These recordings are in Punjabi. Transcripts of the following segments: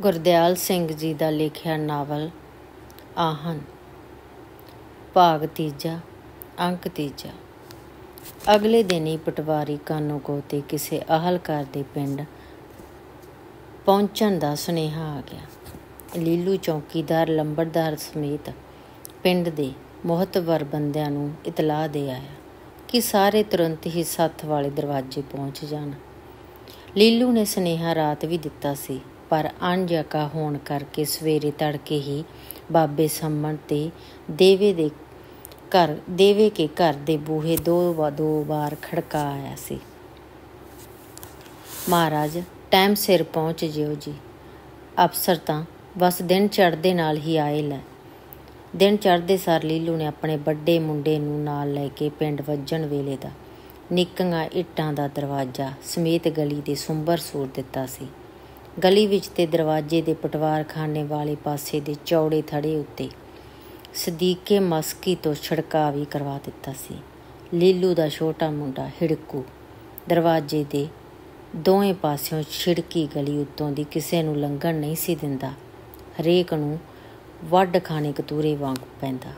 ਗੁਰਦਿਆਲ ਸਿੰਘ ਜੀ ਦਾ ਲਿਖਿਆ ਨਾਵਲ ਆਹਨ। ਭਾਗ ਤੀਜਾ, ਅੰਕ ਤੀਜਾ। ਅਗਲੇ ਦਿਨ ਹੀ ਪਟਵਾਰੀ ਕਾਨੋ ਕੋ ਤੇ ਕਿਸੇ ਅਹਲਕਾਰ ਦੇ ਪਿੰਡ ਪਹੁੰਚਣ ਦਾ ਸੁਨੇਹਾ ਆ ਗਿਆ। ਲੀਲੂ ਚੌਕੀਦਾਰ ਲੰਬੜਦਾਰ ਸਮੇਤ ਪਿੰਡ ਦੇ ਮਹਤਵਰ ਬੰਦਿਆਂ ਨੂੰ ਇਤਲਾਹ ਦੇ ਆਇਆ ਕਿ ਸਾਰੇ ਤੁਰੰਤ ਹੀ ਸੱਥ ਵਾਲੇ ਦਰਵਾਜ਼ੇ ਪਹੁੰਚ ਜਾਣ। ਲੀਲੂ ਨੇ ਸੁਨੇਹਾ ਰਾਤ ਵੀ ਦਿੱਤਾ ਸੀ ਪਰ ਅਣਜਕਾ ਹੋਣ ਕਰਕੇ ਸਵੇਰੇ ਤੜਕੇ ਹੀ ਬਾਬੇ ਸੰਮਣ ਤੇ ਦੇਵੇ ਦੇ ਘਰ, ਦੇਵੇ ਕੇ ਘਰ ਦੇ ਬੂਹੇ ਦੋ ਦੋ ਵਾਰ ਖੜਕਾ ਆਇਆ ਸੀ। ਮਹਾਰਾਜ, ਟਾਈਮ ਸਿਰ ਪਹੁੰਚ ਜਿਓ ਜੀ। ਅਫਸਰ ਤਾਂ ਬਸ ਦਿਨ ਚੜ੍ਹਦੇ ਨਾਲ ਹੀ ਆਏ ਲੈ। ਦਿਨ ਚੜ੍ਹਦੇ ਸਾਰ ਲੀਲੂ ਨੇ ਆਪਣੇ ਵੱਡੇ ਮੁੰਡੇ ਨੂੰ ਨਾਲ ਲੈ ਕੇ ਪਿੰਡ ਵੱਜਣ ਵੇਲੇ ਦਾ ਨਿੱਕੀਆਂ ਇੱਟਾਂ ਦਾ ਦਰਵਾਜ਼ਾ ਸਮੇਤ ਗਲੀ ਦੇ ਸੁੰਬਰ ਸੂਰ ਦਿੱਤਾ ਸੀ। ਗਲੀ ਵਿੱਚ ਤੇ ਦਰਵਾਜ਼ੇ ਦੇ ਪਟਵਾਰਖਾਨੇ ਵਾਲੇ ਪਾਸੇ ਦੇ ਚੌੜੇ ਥੜੇ ਉੱਤੇ ਸਦੀਕੇ ਮਸਕੀ ਤੋਂ ਛੜਕਾ ਵੀ ਕਰਵਾ ਦਿੱਤਾ ਸੀ। ਲੀਲੂ ਦਾ ਛੋਟਾ ਮੁੰਡਾ ਹਿੜਕੂ ਦਰਵਾਜ਼ੇ ਦੇ ਦੋਵੇਂ ਪਾਸਿਓਂ ਛਿੜਕੀ ਗਲੀ ਉੱਤੋਂ ਦੀ ਕਿਸੇ ਨੂੰ ਲੰਘਣ ਨਹੀਂ ਸੀ ਦਿੰਦਾ। ਹਰੇਕ ਨੂੰ ਵੱਡ ਖਾਣੇ ਕਤੂਰੇ ਵਾਂਗ ਪੈਂਦਾ।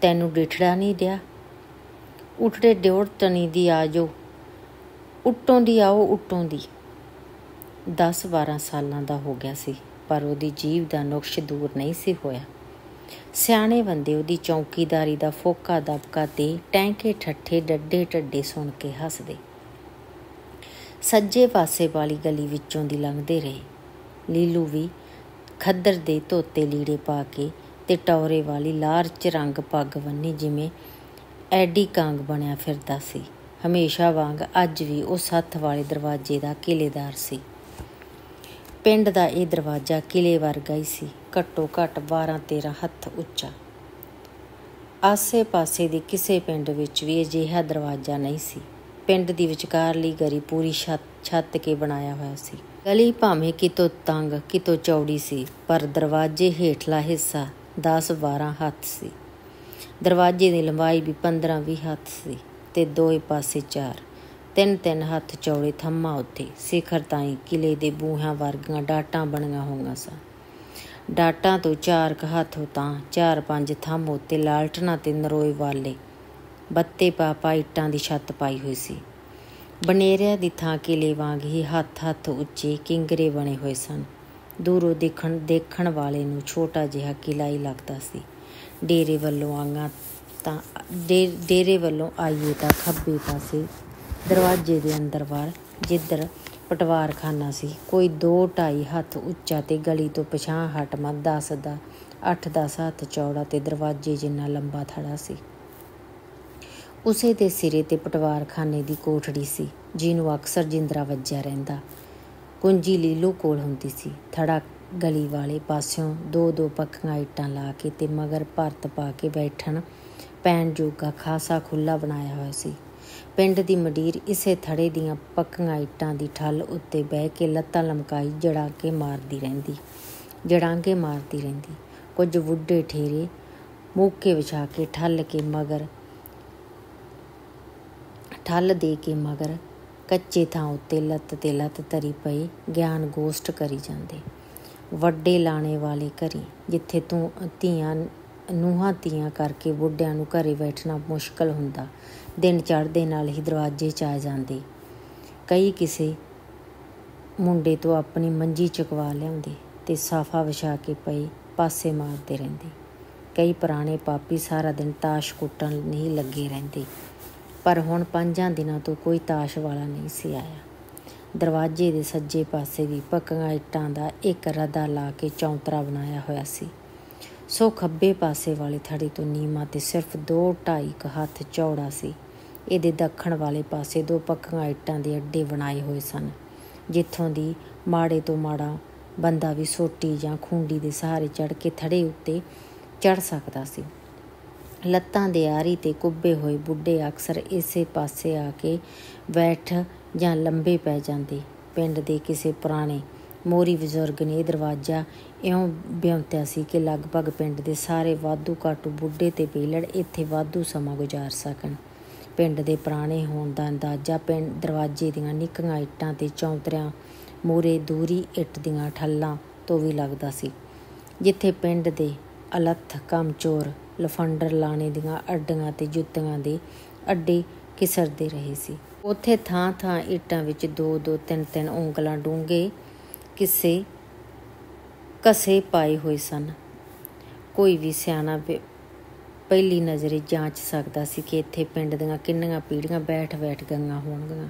ਤੈਨੂੰ ਡਿਠੜਾ ਨਹੀਂ ਦਿਆ? ਉਠੜੇ ਡਿਉੜ ਤਣੀ ਦੀ ਆਜੋ ਉੱਟੋਂ ਦੀ ਆਓ, ਉੱਟੋਂ ਦੀ। 10-12 ਸਾਲਾਂ ਦਾ ਹੋ ਗਿਆ ਸੀ, ਪਰ ਉਹਦੀ ਜੀਵ ਦਾ ਨੁਕਸ਼ ਦੂਰ ਨਹੀਂ ਸੀ ਹੋਇਆ। ਸਿਆਣੇ ਬੰਦੇ ਉਹਦੀ ਚੌਕੀਦਾਰੀ ਦਾ ਫੋਕਾ ਦਬਕਾ ਤੇ ਟੈਂਕੇ ਠੱਠੇ ਡੱਡੇ ਟੱਡੇ ਸੁਣ ਕੇ ਹੱਸਦੇ। ਸੱਜੇ ਪਾਸੇ ਵਾਲੀ ਗਲੀ ਵਿੱਚੋਂ ਦੀ ਲੰਘਦੇ ਰਹੇ। ਲੀਲੂ ਵੀ ਖੱਦਰ ਦੇ ਧੋਤੇ ਲੀੜੇ ਪਾ ਕੇ ਤੇ ਟੌਰੇ ਵਾਲੀ ਲਾਰਚ ਰੰਗ ਪੱਗ ਬੰਨੀ ਜਿਵੇਂ ਐਡੀ ਕਾਂਗ ਬਣਿਆ ਫਿਰਦਾ ਸੀ। ਹਮੇਸ਼ਾ ਵਾਂਗ ਅੱਜ ਵੀ ਉਹ ਸੱਥ ਵਾਲੇ ਦਰਵਾਜ਼ੇ ਦਾ ਕਿਲੇਦਾਰ ਸੀ। ਪਿੰਡ ਦਾ ਇਹ ਦਰਵਾਜ਼ਾ ਕਿਲੇ ਵਰਗਾ ਹੀ ਸੀ। ਘੱਟੋ ਘੱਟ 12-13 ਹੱਥ ਉੱਚਾ। ਆਸੇ-ਪਾਸੇ ਦੇ ਕਿਸੇ ਪਿੰਡ ਵਿੱਚ ਵੀ ਅਜਿਹਾ ਦਰਵਾਜ਼ਾ ਨਹੀਂ ਸੀ। ਪਿੰਡ ਦੀ ਵਿਚਕਾਰਲੀ ਗਲੀ ਪੂਰੀ ਛੱਤ ਕੇ ਬਣਾਇਆ ਹੋਇਆ ਸੀ। ਗਲੀ ਭਾਵੇਂ ਕਿਤੋਂ ਤੰਗ, ਕਿਤੋਂ ਚੌੜੀ ਸੀ, ਪਰ ਦਰਵਾਜ਼ੇ ਹੇਠਲਾ ਹਿੱਸਾ 10-12 ਹੱਥ ਸੀ। ਦਰਵਾਜ਼ੇ ਦੀ ਲੰਬਾਈ ਵੀ 15-20 ਹੱਥ ਸੀ ਤੇ ਦੋਵੇਂ ਪਾਸੇ ਚਾਰ। ਤਿੰਨ ਤਿੰਨ ਹੱਥ ਚੌੜੇ ਥੰਮਾ ਉੱਤੇ ਸਿਖਰ ਤਾਈਂ ਕਿਲੇ ਦੇ ਬੂਹਾਂ ਵਰਗੀਆਂ ਡਾਟਾਂ ਬਣੀਆਂ ਹੋਈਆਂ ਸਨ। ਡਾਟਾਂ ਤੋਂ ਚਾਰ ਕ ਹੱਥ ਤਾਂ ਚਾਰ ਪੰਜ ਥੰਮ ਉੱਤੇ ਲਾਲਟਣਾ ਤੇ ਨਰੋਏ ਵਾਲੇ ਬੱਤੇ ਪਾਪਾ ਇੱਟਾਂ ਦੀ ਛੱਤ ਪਾਈ ਹੋਈ ਸੀ। ਬਨੇਰਿਆਂ ਦੀ ਥਾਂ ਕਿਲੇ ਵਾਂਗ ਹੀ ਹੱਥ ਹੱਥ ਉੱਚੇ ਕਿੰਗਰੇ ਬਣੇ ਹੋਏ ਸਨ। ਦੂਰੋਂ ਦੇਖਣ ਦੇਖਣ ਵਾਲੇ ਨੂੰ ਛੋਟਾ ਜਿਹਾ ਕਿਲਾ ਹੀ ਲੱਗਦਾ ਸੀ। ਡੇਰੇ ਵੱਲੋਂ ਆਂਗਾ ਤਾਂ, ਡੇਰੇ ਵੱਲੋਂ ਆਈਏ ਤਾਂ ਖੱਬੇ ਪਾਸੇ ਦਰਵਾਜ਼ੇ ਦੇ ਅੰਦਰ ਬਾਹਰ ਜਿੱਧਰ ਪਟਵਾਰਖਾਨਾ ਸੀ, ਕੋਈ 2.5 ਹੱਥ ਉੱਚਾ ਤੇ ਗਲੀ ਤੋਂ ਪਛਾਂ ਹਟ ਮਾ 10 ਦਾ 8-10 ਹੱਥ ਚੌੜਾ ਤੇ ਦਰਵਾਜ਼ੇ ਜਿੰਨਾ ਲੰਬਾ ਥੜਾ ਸੀ। ਉਸੇ ਦੇ ਸਿਰੇ ਤੇ ਪਟਵਾਰਖਾਨੇ ਦੀ ਕੋਠੜੀ ਸੀ, ਜਿਹਨੂੰ ਅਕਸਰ ਜਿੰਦਰਾ ਵੱਜਿਆ ਰਹਿੰਦਾ। ਕੁੰਜੀ ਲੀਲੂ ਕੋਲ ਹੁੰਦੀ ਸੀ। ਥੜਾ ਗਲੀ ਵਾਲੇ ਪਾਸਿਓਂ ਦੋ ਦੋ ਪੱਖੀਆਂ ਇੱਟਾਂ ਲਾ ਕੇ ਤੇ ਮਗਰ ਭਰਤ ਪਾ ਕੇ ਬੈਠਣ ਪੈਣ ਜੋਗਾ ਖਾਸਾ ਖੁੱਲਾ ਬਣਾਇਆ ਹੋਇਆ ਸੀ। ਪਿੰਡ ਦੀ ਮਡੀਰ ਇਸੇ ਥੜੇ ਦੀਆਂ ਪੱਕੀਆਂ ਇੱਟਾਂ ਦੀ ਠੱਲ ਉੱਤੇ ਬਹਿ ਕੇ ਲੱਤਾਂ ਲਮਕਾਈ ਜੜਾ ਕੇ ਮਾਰਦੀ ਰਹਿੰਦੀ ਜੜਾਂਗੇ ਮਾਰਦੀ ਰਹਿੰਦੀ। ਕੁਝ ਬੁੱਢੇ ਠੇਰੇ ਮੂਕੇ ਵਿਛਾ ਕੇ ਠੱਲ ਕੇ ਮਗਰ, ਠੱਲ ਦੇ ਕੇ ਮਗਰ ਕੱਚੇ ਥਾਂ ਉੱਤੇ ਲੱਤ ਤੇ ਲੱਤ ਧਰੀ ਪਈ, ਗਿਆਨ ਗੋਸ਼ਟ ਕਰੀ ਜਾਂਦੇ। ਵੱਡੇ ਲਾਣੇ ਵਾਲੇ ਘਰੀ, ਜਿੱਥੇ ਤੂੰ ਧੀਆਂ ਨੂੰਹਾਂ ਤੀਆਂ ਕਰਕੇ ਬੁੱਢਿਆਂ ਨੂੰ ਘਰੇ ਬੈਠਣਾ ਮੁਸ਼ਕਲ ਹੁੰਦਾ। ਦਿਨ ਚੜ੍ਹਦੇ ਨਾਲ ਹੀ ਦਰਵਾਜ਼ੇ 'ਚ ਆ ਜਾਂਦੇ। ਕਈ ਕਿਸੇ ਮੁੰਡੇ ਤੋਂ ਆਪਣੀ ਮੰਜੀ ਚੁਕਵਾ ਲਿਆਉਂਦੇ ਤੇ ਸਾਫਾ ਵਿਛਾ ਕੇ ਪਏ ਪਾਸੇ ਮਾਰਦੇ ਰਹਿੰਦੇ। ਕਈ ਪੁਰਾਣੇ ਪਾਪੀ ਸਾਰਾ ਦਿਨ ਤਾਸ਼ ਕੁੱਟਣ ਨਹੀਂ ਲੱਗੇ ਰਹਿੰਦੇ। ਪਰ ਹੁਣ ਪੰਜਾਂ ਦਿਨਾਂ ਤੋਂ ਕੋਈ ਤਾਸ਼ ਵਾਲਾ ਨਹੀਂ ਸੀ ਆਇਆ। ਦਰਵਾਜ਼ੇ ਦੇ ਸੱਜੇ ਪਾਸੇ ਵੀ ਪੱਕੀਆਂ ਇੱਟਾਂ ਦਾ ਇੱਕ ਰਦਾ ਲਾ ਕੇ ਚੌਂਤਰਾ ਬਣਾਇਆ ਹੋਇਆ ਸੀ। ਸੋ ਖੱਬੇ ਪਾਸੇ ਵਾਲੀ ਥੜੀ ਤੋਂ ਨੀਮਾ ਤੇ ਸਿਰਫ 2.5 ਕ ਹੱਥ ਚੌੜਾ ਸੀ। ਇਹਦੇ ਦੱਖਣ ਵਾਲੇ ਪਾਸੇ ਦੋ ਪੱਕੀਆਂ ਇੱਟਾਂ ਦੇ ਅੱਡੇ ਬਣਾਏ ਹੋਏ ਸਨ, ਜਿੱਥੋਂ ਦੀ ਮਾੜੇ ਤੋਂ ਮਾੜਾ ਬੰਦਾ ਵੀ ਸੋਟੀ ਜਾਂ ਖੁੰਡੀ ਦੇ ਸਹਾਰੇ ਚੜ ਕੇ ਥੜੇ ਉੱਤੇ ਚੜ ਸਕਦਾ ਸੀ। ਲੱਤਾਂ ਦੇ ਆਰੀ ਤੇ ਕੁੱਬੇ ਹੋਏ ਬੁੱਢੇ ਅਕਸਰ ਇਸੇ ਪਾਸੇ ਆ ਕੇ ਬੈਠ ਜਾਂ ਲੰਬੇ ਪੈ ਜਾਂਦੇ। ਪਿੰਡ ਦੇ ਕਿਸੇ ਪੁਰਾਣੇ ਮੋਰੀ ਬਜ਼ੁਰਗ ਨੇ ਦਰਵਾਜ਼ਾ ਇਉਂ ਬਿਉਂਤਿਆ ਸੀ ਕਿ ਲਗਭਗ ਪਿੰਡ ਦੇ ਸਾਰੇ ਵਾਧੂ ਕਾਟੂ ਬੁੱਢੇ ਤੇ ਪੀਲੜ ਇੱਥੇ ਵਾਧੂ ਸਮਾਂ ਗੁਜ਼ਾਰ ਸਕਣ। ਪਿੰਡ ਦੇ ਪੁਰਾਣੇ ਹੋਣ ਦਾ ਅੰਦਾਜ਼ਾ ਪਿੰਡ ਦਰਵਾਜ਼ੇ ਦੀਆਂ ਨਿੱਕੀਆਂ ਇੱਟਾਂ ਤੇ ਚੌਂਤਰਿਆਂ ਮੂਰੇ ਦੂਰੀ ਇੱਟ ਦੀਆਂ ਠੱਲਾਂ ਤੋਂ ਵੀ ਲੱਗਦਾ ਸੀ, ਜਿੱਥੇ ਪਿੰਡ ਦੇ ਅਲੱਥ ਕਮਚੋਰ ਲਫੰਡਰ ਲਾਣੇ ਦੀਆਂ ਅੱਡੀਆਂ ਤੇ ਜੁੱਤੀਆਂ ਦੇ ਅੱਡੇ ਕਿਸਰਦੇ ਰਹੇ ਸੀ। ਉੱਥੇ ਥਾਂ ਥਾਂ ਇੱਟਾਂ ਵਿੱਚ ਦੋ ਦੋ ਤਿੰਨ ਤਿੰਨ ਉਂਗਲਾਂ ਡੂੰਘੇ ਕਿਸੇ ਕਸੇ ਪਾਏ ਹੋਏ ਸਨ। ਕੋਈ ਵੀ ਸਿਆਣਾ ਪਹਿਲੀ ਨਜ਼ਰੇ ਜਾਂਚ ਸਕਦਾ ਸੀ ਕਿ ਇੱਥੇ ਪਿੰਡ ਦੀਆਂ ਕਿੰਨੀਆਂ ਪੀੜੀਆਂ ਬੈਠ ਬੈਠ ਗਈਆਂ ਹੋਣਗੀਆਂ।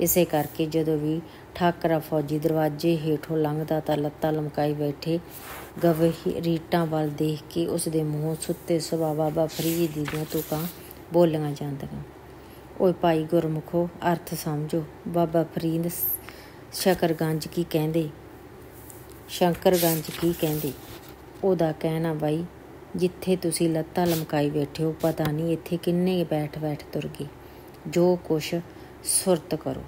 ਇਸੇ ਕਰਕੇ ਜਦੋਂ ਵੀ ਠਾਕਰਾ ਫੌਜੀ ਦਰਵਾਜ਼ੇ ਹੇਠੋਂ ਲੰਘਦਾ ਤਾਂ ਲੱਤਾਂ ਲਮਕਾਈ ਬੈਠੇ ਰੀਟਾਂ ਵੱਲ ਦੇਖ ਕੇ ਉਸ ਦੇ ਮੂੰਹੋਂ ਸੁੱਤੇ ਸੁਭਾ ਬਾਬਾ ਫਰੀਦ ਦੀਆਂ ਤੁਕਾਂ ਬੋਲੀਆਂ ਜਾਂਦੀਆਂ। ਓਏ ਭਾਈ ਗੁਰਮੁਖੋ, ਅਰਥ ਸਮਝੋ। ਬਾਬਾ ਫਰੀਦ ਸ਼ਕਰਗੰਜ ਕੀ ਕਹਿੰਦੇ? ਸ਼ੰਕਰਗੰਜ ਕੀ ਕਹਿੰਦੇ? ਉਹਦਾ ਕਹਿਣਾ ਬਾਈ, ਜਿੱਥੇ ਤੁਸੀਂ ਲੱਤਾਂ ਲਮਕਾਈ ਬੈਠੇ ਹੋ, ਪਤਾ ਨਹੀਂ ਇੱਥੇ ਕਿੰਨੇ ਬੈਠ ਬੈਠ ਤੁਰ ਗਏ। ਜੋ ਕੁਛ ਸੁਰਤ ਕਰੋ।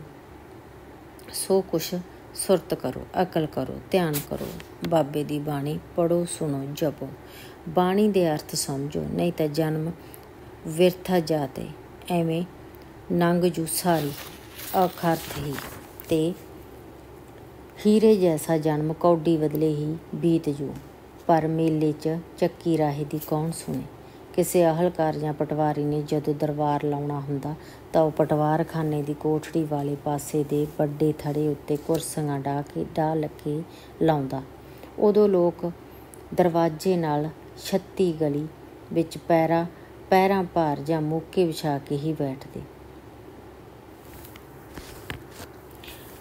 ਸੋ ਕੁਛ ਸੁਰਤ ਕਰੋ, ਅਕਲ ਕਰੋ, ਧਿਆਨ ਕਰੋ। ਬਾਬੇ ਦੀ ਬਾਣੀ ਪੜੋ ਸੁਣੋ, ਜਪੋ। ਬਾਣੀ ਦੇ ਅਰਥ ਸਮਝੋ, ਨਹੀਂ ਤਾਂ ਜਨਮ ਵਿਰਥਾ ਜਾਤੇ। ਐਵੇਂ ਨੰਗ ਜੂ ਸਾਰੀ ਅਖਰਤ ਹੀ। ਤੇ ਹੀਰੇ ਜੈਸਾ ਜਨਮ ਕੌਡੀ ਬਦਲੇ ਹੀ ਬੀਤ ਜੂ। ਪਰ ਮੇਲੇ 'ਚ ਚੱਕੀ ਰਾਹੇ ਦੀ ਕੌਣ ਸੁਣੇ? ਕਿਸੇ ਅਹਲਕਾਰ ਜਾਂ ਪਟਵਾਰੀ ਨੇ ਜਦੋਂ ਦਰਬਾਰ ਲਾਉਣਾ ਹੁੰਦਾ ਤਾਂ ਉਹ ਪਟਵਾਰਖਾਨੇ ਦੀ ਕੋਠੜੀ ਵਾਲੇ ਪਾਸੇ ਦੇ ਵੱਡੇ ਥੜੇ ਉੱਤੇ ਕੁਰਸੀਆਂ ਢਾ ਕੇ ਢਾ ਲੱਕੇ ਲਾਉਂਦਾ। ਉਦੋਂ ਲੋਕ ਦਰਵਾਜ਼ੇ ਨਾਲ 36 ਗਲੀ ਵਿੱਚ ਪੈਰਾ, ਪੈਰਾਂ ਭਾਰ ਜਾਂ ਮੋਕੇ ਵਿਛਾ ਕੇ ਹੀ ਬੈਠਦੇ।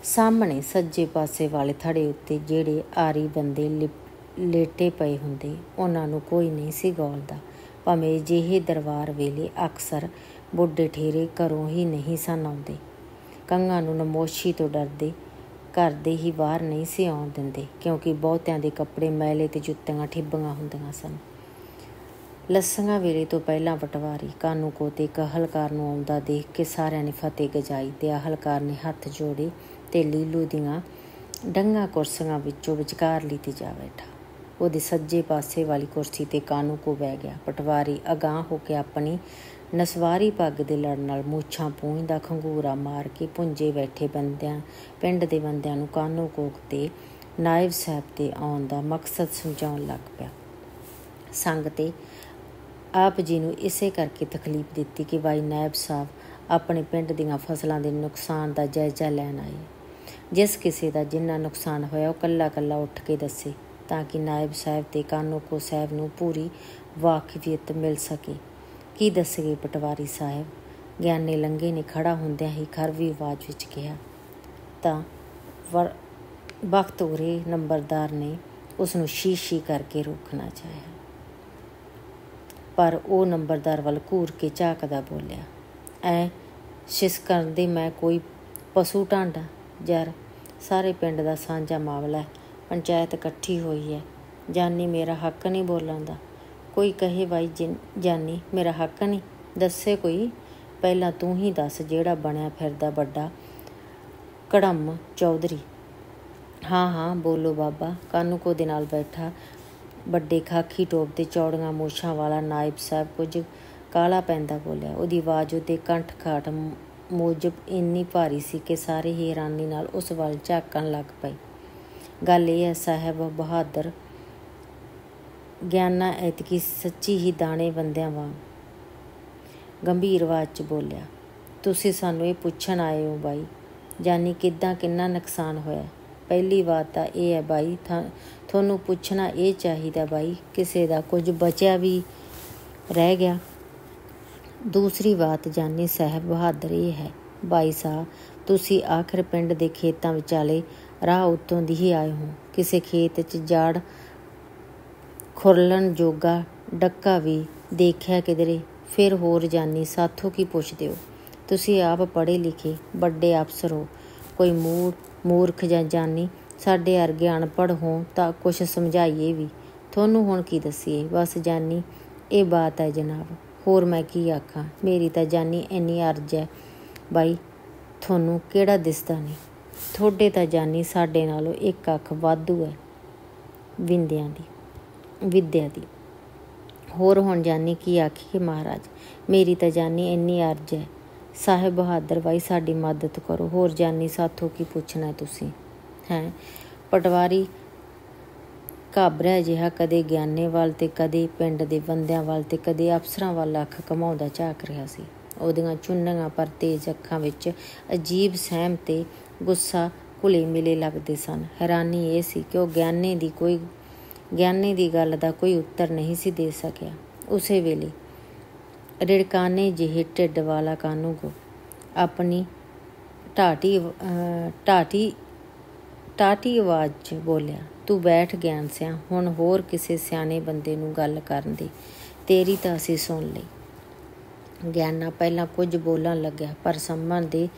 ਸਾਹਮਣੇ ਸੱਜੇ ਪਾਸੇ ਵਾਲੇ ਥੜੇ ਉੱਤੇ ਜਿਹੜੇ ਆਰੀ ਬੰਦੇ ਲੇਟੇ ਪਏ ਹੁੰਦੇ, ਉਹਨਾਂ ਨੂੰ ਕੋਈ ਨਹੀਂ ਸੀ ਗੌਲਦਾ। ਭਾਵੇਂ ਜਿਹੇ ਦਰਬਾਰ ਵੇਲੇ ਅਕਸਰ ਬੁੱਢੇ ਠੇਰੇ ਘਰੋਂ ਹੀ ਨਹੀਂ ਸਨ ਆਉਂਦੇ। ਕੰਗਾਂ ਨੂੰ ਨਮੋਸ਼ੀ ਤੋਂ ਡਰਦੇ ਘਰ ਦੇ ਹੀ ਬਾਹਰ ਨਹੀਂ ਸੀ ਆਉਣ ਦਿੰਦੇ, ਕਿਉਂਕਿ ਬਹੁਤਿਆਂ ਦੇ ਕੱਪੜੇ ਮੈਲੇ ਤੇ ਜੁੱਤੀਆਂ ਠਿੱਬੀਆਂ ਹੁੰਦੀਆਂ ਸਨ। ਲੱਸਾਂ ਵੇਲੇ ਤੋਂ ਪਹਿਲਾਂ ਪਟਵਾਰੀ ਕਾਨੂੰ ਕੋਤੇ ਕਹਲਕਾਰ ਨੂੰ ਆਉਂਦਾ ਦੇਖ ਕੇ ਸਾਰਿਆਂ ਨੇ ਫਤਿਹ ਗਜਾਈ ਤੇ ਅਹਲਕਾਰ ਨੇ ਹੱਥ ਜੋੜੇ ਤੇ ਲੀਲੂ ਦੀਆਂ ਡੰਗਾ ਕੁਰਸੀਆਂ ਵਿੱਚੋਂ ਵਿਚਕਾਰ ਲੀਤੀ ਜਾ ਬੈਠਾ। ਉਹਦੇ ਸੱਜੇ ਪਾਸੇ ਵਾਲੀ ਕੁਰਸੀ ਤੇ ਕਾਨੂੰ ਕੋ ਬਹਿ ਗਿਆ। ਪਟਵਾਰੀ ਅਗਾਹ ਹੋ ਕੇ ਆਪਣੀ ਨਸਵਾਰੀ ਪੱਗ ਦੇ ਲੜ ਨਾਲ ਮੂਛਾਂ ਪੂੰਝਦਾ ਖੰਗੂਰਾ ਮਾਰ ਕੇ ਪੁੰਜੇ ਬੈਠੇ ਬੰਦਿਆਂ, ਪਿੰਡ ਦੇ ਬੰਦਿਆਂ ਨੂੰ ਕਾਨੂੰ ਕੋਕ ਤੇ ਨਾਇਬ ਸਾਹਿਬ ਤੇ ਆਉਣ ਦਾ ਮਕਸਦ ਸਮਝਾਉਣ ਲੱਗ ਪਿਆ। ਸੰਗ ਤੇ ਆਪ ਜੀ ਨੂੰ ਇਸੇ ਕਰਕੇ ਤਕਲੀਫ ਦਿੱਤੀ ਕਿ ਭਾਈ ਨਾਇਬ ਸਾਹਿਬ ਆਪਣੇ ਪਿੰਡ ਦੀਆਂ ਫਸਲਾਂ ਦੇ ਨੁਕਸਾਨ ਦਾ ਜਾਇਜ਼ਾ ਲੈਣ ਆਏ। ਜਿਸ ਕਿਸੇ ਦਾ ਜਿੰਨਾ ਨੁਕਸਾਨ ਹੋਇਆ ਉਹ ਕੱਲਾ ਕੱਲਾ ਉੱਠ ਕੇ ਦੱਸੇ ਤਾਂ ਕਿ ਨਾਇਬ ਸਾਹਿਬ ਤੇ ਕਾਨੋ ਕੋ ਸਾਹਿਬ ਨੂੰ ਪੂਰੀ ਵਾਕਫੀਅਤ ਮਿਲ ਸਕੇ। ਕੀ ਦੱਸਗੇ ਪਟਵਾਰੀ ਸਾਹਿਬ? ਗਿਆਨੇ ਲੰਗੇ ਨੇ ਖੜਾ ਹੁੰਦਿਆਂ ਹੀ ਖਰਵੀ ਆਵਾਜ਼ ਵਿੱਚ ਕਿਹਾ, ਤਾਂ ਵਕਤ ਉਰੇ ਨੰਬਰਦਾਰ ਨੇ ਉਸ ਨੂੰ ਸ਼ੀਸ਼ੀ ਕਰਕੇ ਰੋਕਣਾ ਚਾਹਿਆ। ਪਰ ਉਹ ਨੰਬਰਦਾਰ ਵੱਲ ਘੂਰ ਕੇ ਝਾਕਦਾ ਬੋਲਿਆ, ਐ ਸ਼ਿਸ ਕਰਦੇ ਮੈਂ ਕੋਈ ਪਸ਼ੂ ਢਾਂਡਾ ਯਾਰ ਸਾਰੇ ਪਿੰਡ ਦਾ ਸਾਂਝਾ ਮਾਮਲਾ ਹੈ। ਪੰਚਾਇਤ ਇਕੱਠੀ ਹੋਈ ਹੈ। ਜਾਨੀ ਮੇਰਾ ਹੱਕ ਨਹੀਂ ਬੋਲਣ ਦਾ। ਕੋਈ ਕਹੇ, ਬਾਈ ਜਾਨੀ, ਮੇਰਾ ਹੱਕ ਨਹੀਂ। ਦੱਸੇ ਕੋਈ? ਪਹਿਲਾਂ ਤੂੰ ਹੀ ਦੱਸ ਜਿਹੜਾ ਬਣਿਆ ਫਿਰਦਾ ਵੱਡਾ ਕੜਮ ਚੌਧਰੀ। ਹਾਂ ਹਾਂ, ਬੋਲੋ ਬਾਬਾ। ਕਾਨੂੰ ਕੋ ਦੇ ਨਾਲ ਬੈਠਾ? ਵੱਡੇ ਖਾਖੀ ਟੋਪ ਤੇ ਚੌੜੀਆਂ ਮੋਛਾਂ ਵਾਲਾ ਨਾਇਬ ਸਾਹਿਬ ਕੁਝ ਕਾਲਾ ਪੈਂਦਾ ਬੋਲਿਆ। ਉਹਦੀ ਆਵਾਜ਼ ਉਹਦੇ ਕੰਠ ਖਾਟ ਮੌਜਬ ਇੰਨੀ ਭਾਰੀ ਸੀ ਕਿ ਸਾਰੇ ਹੀ ਹੈਰਾਨੀ ਨਾਲ ਉਸ ਵੱਲ ਝਾਕਣ ਲੱਗ ਪਏ ਗੱਲ ਇਹ ਹੈ, ਸਾਹਿਬ ਬਹਾਦਰ, ਗਿਆਨਾ ਐਤਕੀ ਸੱਚੀ ਹੀ ਦਾਣੇ ਬੰਦਿਆਂ ਵਾਂਗ। ਗੰਭੀਰ ਆਵਾਜ਼ 'ਚ ਬੋਲਿਆ, ਤੁਸੀਂ ਸਾਨੂੰ ਇਹ ਪੁੱਛਣ ਆਏ ਹੋ ਬਾਈ ਜਾਨੀ ਕਿੱਦਾਂ ਕਿੰਨਾ ਨੁਕਸਾਨ ਹੋਇਆ? ਪਹਿਲੀ ਬਾਤ ਤਾਂ ਇਹ ਹੈ ਬਾਈ ਤੁਹਾਨੂੰ ਪੁੱਛਣਾ ਇਹ ਚਾਹੀਦਾ ਬਾਈ, ਕਿਸੇ ਦਾ ਕੁਝ ਬਚਿਆ ਵੀ ਰਹਿ ਗਿਆ? ਦੂਸਰੀ ਬਾਤ ਜਾਨੀ ਸਾਹਿਬ ਬਹਾਦਰ ਇਹ ਹੈ ਬਾਈ ਸਾਹਿਬ, ਤੁਸੀਂ ਆਖਰ ਪਿੰਡ ਦੇ ਖੇਤਾਂ ਵਿਚਾਲੇ ਰਾਹ ਉਤੋਂ ਦੀ ਹੀ ਆਏ ਹੋ। ਕਿਸੇ ਖੇਤ 'ਚ ਜਾੜ ਖੁਰਲਣ ਜੋਗਾ ਡੱਕਾ ਵੀ ਦੇਖਿਆ ਕਿਦਰੇ ਫਿਰ ਹੋਰ ਜਾਨੀ ਸਾਥੋਂ ਕੀ ਪੁੱਛਦੇ ਹੋ? ਤੁਸੀਂ ਆਪ ਪੜ੍ਹੇ ਲਿਖੇ ਵੱਡੇ ਅਫਸਰ ਹੋ। ਕੋਈ ਮੂਰ ਮੂਰਖ ਜਾਂ ਜਾਨੀ, ਸਾਡੇ ਅਰਗੇ ਅਨਪੜ੍ਹ ਹੋ ਤਾਂ ਕੁਝ ਸਮਝਾਈਏ ਵੀ। ਤੁਹਾਨੂੰ ਹੁਣ ਕੀ ਦਸੀਏ? ਬਸ ਜਾਨੀ, ਇਹ ਬਾਤ ਹੈ ਜਨਾਬ। ਹੋਰ ਮੈਂ ਕੀ ਆਖਾਂ? ਮੇਰੀ ਤਾਂ ਜਾਨੀ ਇੰਨੀ ਅਰਜ਼ ਹੈ। ਬਾਈ, ਤੁਹਾਨੂੰ ਕਿਹੜਾ ਦਿਸਦਾ ਨਹੀਂ? ਤੁਹਾਡੇ ਤਾਂ ਜਾਨੀ ਸਾਡੇ ਨਾਲੋਂ ਇੱਕ ਅੱਖ ਵਾਧੂ ਹੈ। ਵਿੰਦਿਆਂ ਦੀ, ਵਿਦਿਆ ਦੀ। ਹੋਰ ਹੁਣ ਜਾਨੀ ਕੀ ਆਖੀ ਮਹਾਰਾਜ? ਮੇਰੀ ਤਾਂ ਜਾਨੀ ਇੰਨੀ ਅਰਜ਼ ਹੈ। ਸਾਹਿਬ ਬਹਾਦਰ ਬਾਈ, ਸਾਡੀ ਮਦਦ ਕਰੋ। ਹੋਰ ਜਾਨੀ ਸਾਥੋਂ ਕੀ ਪੁੱਛਣਾ ਤੁਸੀਂ? ਹੈ? ਪਟਵਾਰੀ ਘਾਬਰਿਆ ਜਿਹਾ, ਕਦੇ ਗਿਆਨੇ ਵੱਲ ਤੇ ਕਦੇ ਪਿੰਡ ਦੇ ਬੰਦਿਆਂ ਵੱਲ ਤੇ ਕਦੇ ਅਫਸਰਾਂ ਵੱਲ ਅੱਖ ਕਮਾਉਂਦਾ ਝਾਕ ਰਿਹਾ ਸੀ। ਉਹਦੀਆਂ ਚੁੰਨੀਆਂ ਪਰ ਤੇਜ਼ ਅੱਖਾਂ ਵਿੱਚ ਅਜੀਬ ਸਹਿਮ ਤੇ ਗੁੱਸਾ ਘੁਲੇ ਮਿਲੇ ਲੱਗਦੇ ਸਨ। ਹੈਰਾਨੀ ਇਹ ਸੀ ਕਿ ਉਹ ਗਿਆਨੇ ਦੀ ਕੋਈ, ਗਿਆਨੇ ਦੀ ਗੱਲ ਦਾ ਕੋਈ ਉੱਤਰ ਨਹੀਂ ਸੀ ਦੇ ਸਕਿਆ। ਉਸੇ ਵੇਲੇ ਰਿੜਕਾਨੇ ਜਿਹੇ ਢਿੱਡ ਵਾਲਾ ਕਾਨੂੰ ਕੋ ਆਪਣੀ ਢਾਟੀ ਢਾਟੀ ਟਾਟੀ ਆਵਾਜ਼ 'ਚ ਬੋਲਿਆ ਤੂੰ ਬੈਠ ਗਿਆਨ ਸਿਆ, ਹੁਣ ਹੋਰ ਕਿਸੇ ਸਿਆਣੇ ਬੰਦੇ ਨੂੰ ਗੱਲ ਕਰਨ ਦੀ। ਤੇਰੀ ਤਾਂ ਅਸੀਂ ਸੁਣ ਲਈ। ਗਿਆਨਾ ਪਹਿਲਾਂ ਕੁਝ ਬੋਲਣ ਲੱਗਿਆ, ਪਰ ਸੰਮਨ ਦੇ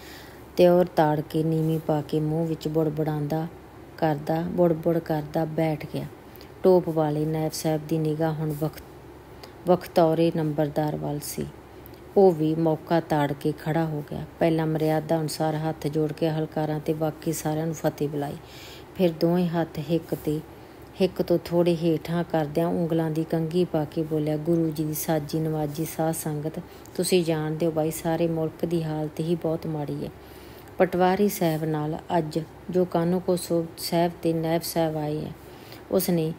ਤਿਉਰ ਤਾੜ ਕੇ ਨੀਵੀਂ ਪਾ ਕੇ ਮੂੰਹ ਵਿੱਚ ਬੜਬੜਾਉਂਦਾ ਕਰਦਾ, ਬੜਬੜ ਕਰਦਾ ਬੈਠ ਗਿਆ। ਟੋਪ ਵਾਲੇ ਨਾਇਬ ਸਾਹਿਬ ਦੀ ਨਿਗਾਹ ਹੁਣ ਵਕਤ ਵਖਤੌਰੇ ਨੰਬਰਦਾਰ ਵੱਲ ਸੀ। ਉਹ ਵੀ ਮੌਕਾ ਤਾੜ ਕੇ ਖੜਾ ਹੋ ਗਿਆ। ਪਹਿਲਾਂ ਮਰਿਆਦਾ ਅਨੁਸਾਰ ਹੱਥ ਜੋੜ ਕੇ ਹਲਕਾਰਾਂ ਤੇ ਬਾਕੀ ਸਾਰਿਆਂ ਨੂੰ ਫਤਿਹ ਬੁਲਾਈ। ਫਿਰ ਦੋਵੇਂ ਹੱਥ ਹਿੱਕ ਤੇ, ਹਿੱਕ ਤੋਂ ਥੋੜੇ ਹੇਠਾਂ ਕਰਦਿਆਂ ਉਂਗਲਾਂ ਦੀ ਕੰਗੀ ਪਾ ਕੇ ਬੋਲਿਆ, ਗੁਰੂ ਜੀ ਦੀ ਸਾਜੀ ਨਵਾਜੀ ਸਾਧ ਸੰਗਤ, ਤੁਸੀਂ ਜਾਣਦੇ ਹੋ ਬਾਈ ਸਾਰੇ ਮੁਲਕ ਦੀ ਹਾਲਤ ਹੀ ਬਹੁਤ ਮਾੜੀ ਹੈ। ਪਟਵਾਰੀ ਸਾਹਿਬ ਨਾਲ ਅੱਜ ਜੋ ਕਾਨੋ ਕੋ ਸਾਹਿਬ ਤੇ ਨਾਇਬ ਸਾਹਿਬ ਆਏ ਹੈ ਉਸ ਨੇ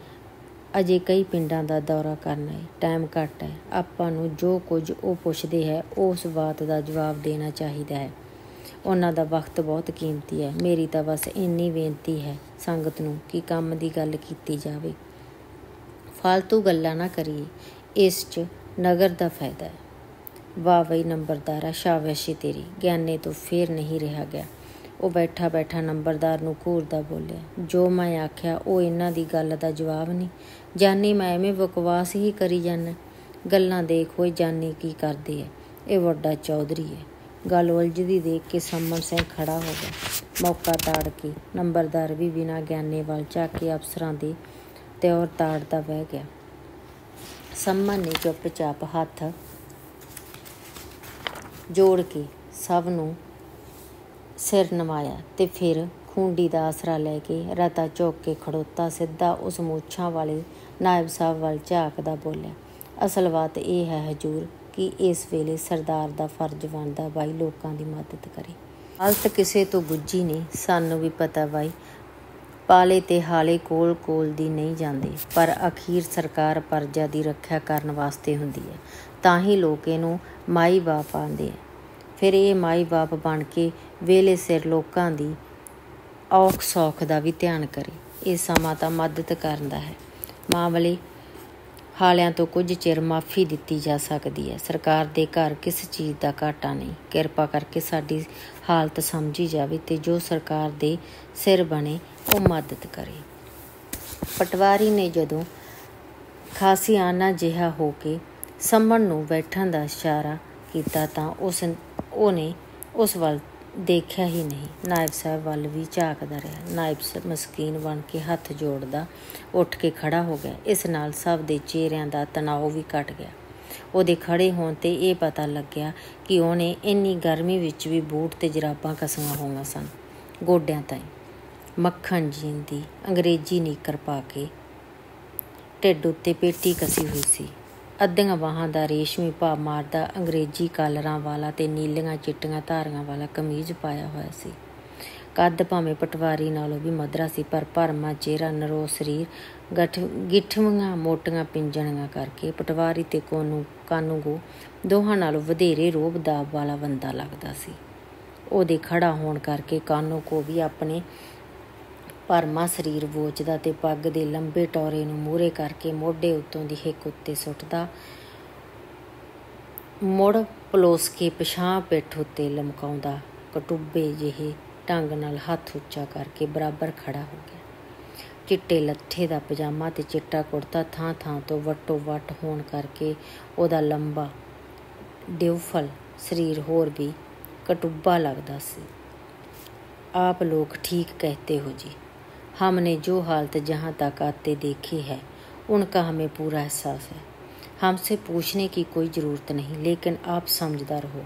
ਅਜੇ ਕਈ ਪਿੰਡਾਂ ਦਾ ਦੌਰਾ ਕਰਨਾ ਹੈ, ਟਾਈਮ ਘੱਟ ਹੈ। ਆਪਾਂ ਨੂੰ ਜੋ ਕੁਝ ਉਹ ਪੁੱਛਦੇ ਹੈ, ਉਸ ਬਾਤ ਦਾ ਜਵਾਬ ਦੇਣਾ ਚਾਹੀਦਾ ਹੈ। ਉਹਨਾਂ ਦਾ ਵਕਤ ਬਹੁਤ ਕੀਮਤੀ ਹੈ। ਮੇਰੀ ਤਾਂ ਬਸ ਇੰਨੀ ਬੇਨਤੀ ਹੈ ਸੰਗਤ ਨੂੰ ਕਿ ਕੰਮ ਦੀ ਗੱਲ ਕੀਤੀ ਜਾਵੇ। ਫालतू ਗੱਲਾਂ ਨਾ ਕਰੀਏ। ਇਸ 'ਚ ਨਗਰ ਦਾ ਫਾਇਦਾ ਹੈ। ਵਾਹ ਵਈ ਨੰਬਰਦਾਰਾ, ਸ਼ਾਬਾਸ਼ੀ ਤੇਰੀ। ਗਿਆਨੇ ਤੋਂ ਫੇਰ ਨਹੀਂ ਰਿਹਾ ਗਿਆ। ਉਹ ਬੈਠਾ ਬੈਠਾ ਨੰਬਰਦਾਰ ਨੂੰ ਘੂਰਦਾ ਬੋਲਿਆ, ਜੋ ਮੈਂ ਆਖਿਆ, ਉਹ ਇਹਨਾਂ ਦੀ ਗੱਲ ਦਾ ਜਵਾਬ ਨਹੀਂ। ਜਾਨੀ ਮੈਂ ਐਵੇਂ ਬਕਵਾਸ ਹੀ ਕਰੀ ਜਾਂਦਾ ਗੱਲਾਂ ਦੇਖ ਹੋਏ ਜਾਨੀ ਕੀ ਕਰਦੇ ਐ। ਇਹ ਵੱਡਾ ਚੌਧਰੀ ਹੈ ਗੱਲ ਉਲਝਦੀ ਦੇਖ ਕੇ ਸੰਮਨ ਸਿੰਘ ਖੜਾ ਹੋ ਗਿਆ। ਮੌਕਾ ਤਾੜ ਕੇ ਨੰਬਰਦਾਰ ਵੀ ਬਿਨਾਂ ਗਿਆਨੇ ਵੱਲ ਝਾਕ ਕੇ ਅਫਸਰਾਂ ਦੇ ਤੇ ਤਾੜਦਾ ਬਹਿ ਗਿਆ। ਸੰਮਨ ਨੇ ਚੁੱਪਚਾਪ ਹੱਥ ਜੋੜ ਕੇ ਸਭ ਨੂੰ ਸਿਰ ਨਵਾਇਆ ਤੇ ਫਿਰ ਖੁੰਡੀ ਦਾ ਆਸਰਾ ਲੈ ਕੇ ਰਤਾ ਚੌਕ ਕੇ ਖੜੋਤਾ ਸਿੱਧਾ ਉਸ ਮੂਛਾਂ ਵਾਲੇ ਨਾਇਬ ਸਾਹਿਬ ਵੱਲ ਝਾਕਦਾ ਬੋਲਿਆ, ਅਸਲ ਬਾਤ ਇਹ ਹੈ ਹਜੂਰ ਕਿ ਇਸ ਵੇਲੇ ਸਰਦਾਰ ਦਾ ਫਰਜ਼ ਬਣਦਾ ਬਾਈ ਲੋਕਾਂ ਦੀ ਮਦਦ ਕਰੇ। ਹਾਲਤ ਕਿਸੇ ਤੋਂ ਗੁੱਜੀ ਨਹੀਂ, ਸਾਨੂੰ ਵੀ ਪਤਾ ਬਾਈ। ਪਾਲੇ ਤੇ ਹਾਲੇ ਕੋਲ ਕੋਲ ਦੀ ਨਹੀਂ ਜਾਂਦੇ, ਪਰ ਅਖੀਰ ਸਰਕਾਰ ਪਰਜਾ ਦੀ ਰੱਖਿਆ ਕਰਨ ਵਾਸਤੇ ਹੁੰਦੀ ਹੈ। ਤਾਂ ਹੀ ਲੋਕ ਇਹਨੂੰ ਮਾਈ ਬਾਪ ਆਂਦੇ ਆ। ਫਿਰ ਇਹ ਮਾਈ ਬਾਪ ਬਣ ਕੇ ਵੇਲੇ ਸਿਰ ਲੋਕਾਂ ਦੀ ਔਖ ਸੌਖ ਦਾ ਵੀ ਧਿਆਨ ਕਰੇ। ਇਹ ਸਮਾਂ ਤਾਂ ਮਦਦ ਕਰਨ ਦਾ ਹੈ। ਮਾਮਲੇ ਹਾਲਿਆਂ ਤੋਂ ਕੁਝ ਚਿਰ ਮਾਫੀ ਦਿੱਤੀ ਜਾ ਸਕਦੀ ਹੈ। ਸਰਕਾਰ ਦੇ ਘਰ ਕਿਸ ਚੀਜ਼ ਦਾ ਘਾਟਾ ਨਹੀਂ। ਕਿਰਪਾ ਕਰਕੇ ਸਾਡੀ ਹਾਲਤ ਸਮਝੀ ਜਾਵੇ ਤੇ ਜੋ ਸਰਕਾਰ ਦੇ ਸਿਰ ਬਣੇ, ਉਹ ਮਦਦ ਕਰੇ। ਪਟਵਾਰੀ ਨੇ ਜਦੋਂ ਖਾਸੀ ਆਨਾ ਜਿਹਾ ਹੋ ਕੇ ਸੰਮਣ ਨੂੰ ਬੈਠਣ ਦਾ ਇਸ਼ਾਰਾ ਕੀਤਾ ਤਾਂ ਉਸ, ਉਹਨੇ ਉਸ ਵੱਲ ਦੇਖਿਆ ਹੀ ਨਹੀਂ। ਨਾਇਬ ਸਾਹਿਬ ਵੱਲ ਵੀ ਝਾਕਦਾ ਰਿਹਾ। ਨਾਇਬ ਮਸਕੀਨ ਬਣ ਕੇ ਹੱਥ ਜੋੜਦਾ ਉੱਠ ਕੇ ਖੜਾ ਹੋ ਗਿਆ। ਇਸ ਨਾਲ ਸਭ ਦੇ ਚਿਹਰਿਆਂ ਦਾ ਤਣਾਅ ਵੀ ਘਟ ਗਿਆ। ਉਹਦੇ ਖੜੇ ਹੋਣ ਤੇ ਇਹ ਪਤਾ ਲੱਗਿਆ ਕਿ ਉਹਨੇ ਇੰਨੀ ਗਰਮੀ ਵਿੱਚ ਵੀ ਬੂਟ ਤੇ ਜਰਾਬਾਂ ਕਸੀਆਂ ਹੋਈਆਂ ਸਨ। ਗੋਡਿਆਂ ਤਾਈਂ। ਮੱਖਣ ਜੀਨ ਦੀ ਅੰਗਰੇਜ਼ੀ ਨੀਕਰ ਪਾ ਕੇ ਢਿੱਡ ਉੱਤੇ ਪੇਟੀ ਕਸੀ ਹੋਈ ਸੀ। ਅੱਧੀਆਂ ਬਾਹਾਂ ਦਾ ਰੇਸ਼ਮੀ ਭਾਵ ਮਾਰਦਾ ਅੰਗਰੇਜ਼ੀ ਕਾਲਰਾਂ ਵਾਲਾ ਤੇ ਨੀਲੀਆਂ ਚਿੱਟੀਆਂ ਧਾਰੀਆਂ ਵਾਲਾ ਕਮੀਜ਼ ਪਾਇਆ ਹੋਇਆ ਸੀ। ਕੱਦ ਭਾਵੇਂ ਪਟਵਾਰੀ ਨਾਲੋਂ ਵੀ ਮਧਰਾ ਸੀ, ਪਰ ਭਰਮਾ, ਚਿਹਰਾ, ਨਰੋ ਸਰੀਰ, ਗਠ, ਗਿੱਠਵੀਆਂ ਮੋਟੀਆਂ ਪਿੰਜਣੀਆਂ ਕਰਕੇ ਪਟਵਾਰੀ ਤੇ ਕੋਨੂ, ਕਾਨੂੰਗੋ ਦੋਹਾਂ ਨਾਲੋਂ ਵਧੇਰੇ ਰੋਬ ਦਾਬ ਵਾਲਾ ਬੰਦਾ ਲੱਗਦਾ ਸੀ। ਉਹਦੇ ਖੜਾ ਹੋਣ ਕਰਕੇ ਕਾਨੋ ਕੋ ਵੀ ਆਪਣੇ ਭਰਮਾ ਸਰੀਰ ਵੋਚਦਾ ਤੇ ਪੱਗ ਦੇ ਲੰਬੇ ਟੋਰੇ ਨੂੰ ਮੂਹਰੇ ਕਰਕੇ ਮੋਢੇ ਉੱਤੋਂ ਦੀ ਹਿੱਕ ਉੱਤੇ ਸੁੱਟਦਾ। ਮੁੜ ਪਲੋਸ ਕੇ ਪਛਾਂ ਪਿੱਠ ਉੱਤੇ ਲਮਕਾਉਂਦਾ। ਕਟੁੱਬੇ ਜਿਹੇ ਢੰਗ ਨਾਲ ਹੱਥ ਉੱਚਾ ਕਰਕੇ ਬਰਾਬਰ ਖੜਾ ਹੋ ਗਿਆ। ਚਿੱਟੇ ਲੱਠੇ ਦਾ ਪਜਾਮਾ ਤੇ ਚਿੱਟਾ ਕੁੜਤਾ ਥਾਂ ਥਾਂ ਤੋਂ ਵੱਟੋ ਵੱਟ ਹੋਣ ਕਰਕੇ ਉਹਦਾ ਲੰਬਾ ਡਿਉਫਲ ਸਰੀਰ ਹੋਰ ਵੀ ਕਟੁੱਬਾ ਲੱਗਦਾ ਸੀ। ਆਪ ਲੋਕ ਠੀਕ ਕਹਤੇ ਹੋ ਜੀ। हमने जो हालत जहाँ तक आते देखी है, उनका हमें पूरा एहसास है। हमसे पूछने की कोई ज़रूरत नहीं, लेकिन आप समझदार हो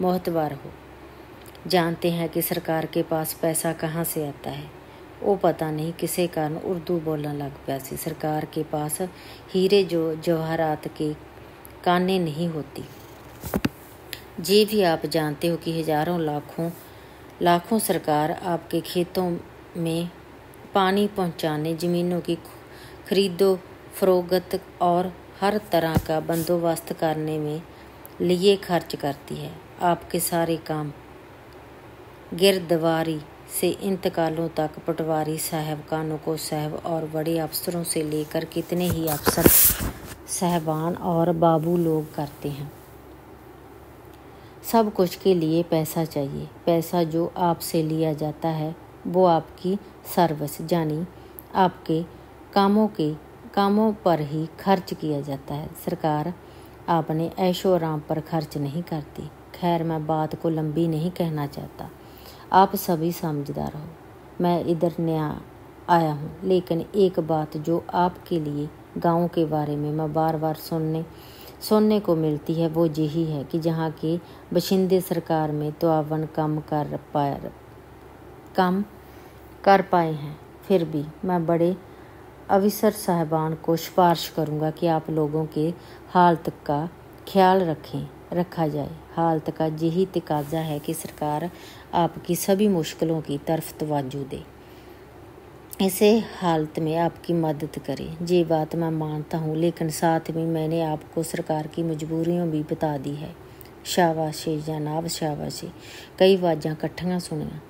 मोहतवार हो। जानते हैं कि सरकार के पास पैसा कहाँ से आता है। वो पता नहीं किसे कारण उर्दू बोलने लग पाया सी। सरकार के पास हीरे जो जवाहरात के काने नहीं होती। जी भी आप जानते हो कि हज़ारों लाखों लाखों सरकार आपके खेतों में पानी पहुँचाने, ज़मीनों की खरीदो, फरोगत और हर तरह का बंदोबस्त करने में लिए खर्च करती है। आपके सारे काम गिरदवारी से इंतकालों तक पटवारी साहब कानूको साहब और बड़े अफसरों से लेकर कितने ही अफसर, साहबान और बाबू लोग करते हैं। सब कुछ के लिए पैसा चाहिए। पैसा जो आपसे लिया जाता है, वो आपकी सर्विस, यानी आपके कामों के कामों पर ही खर्च किया जाता है। सरकार आपने ऐशो आराम पर खर्च नहीं करती। खैर, मैं बात को लंबी नहीं कहना चाहता। आप सभी समझदार हो। मैं इधर नया आया हूँ। लेकिन एक बात जो आपके लिए गाँव के बारे में मैं बार बार सुनने सुनने को मिलती है, वो यही है कि जहाँ के बशिंदे सरकार में तुआवन कम कर पाए कम कर पाए हैं। फिर भी मैं बड़े अफसर साहबान को सिफारिश करूँगा कि आप लोगों के हालत का ख्याल रखें, रखा जाए। हालत का यही तकाजा है कि सरकार आपकी सभी मुश्किलों की तरफ़ तवज्जो दे। इसे हालत में आपकी मदद करे। ये बात मैं मानता हूँ, लेकिन साथ में मैंने आपको सरकार की मजबूरियों भी बता दी है। शाबाशी जनाब, शाबाशी। कई आवाज़ां कट्ठियाँ सुनिया।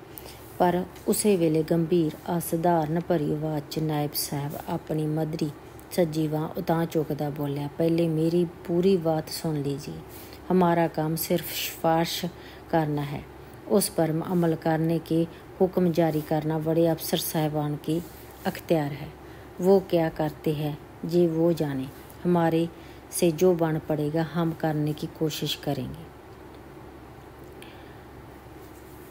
पर उसे ਵੇਲੇ ਗੰਭੀਰ ਅਸਧਾਰਨ ਭਰੀ ਆਵਾਜ਼ 'ਚ ਨਾਇਬ ਸਾਹਿਬ ਆਪਣੀ ਮਦਰੀ ਸੱਜੀ ਬਾਂਹ ਉਤਾਂ ਚੁੱਕਦਾ ਬੋਲਿਆ ਪਹਿਲੇ ਮੇਰੀ पूरी बात सुन लीजिए हमारा काम सिर्फ सिफारिश करना है उस पर अमल करने के हुक्म जारी करना बड़े अफसर साहबान की अख्तियार है वो क्या करते हैं जी वो जाने हमारे से जो बन पड़ेगा हम करने की कोशिश करेंगे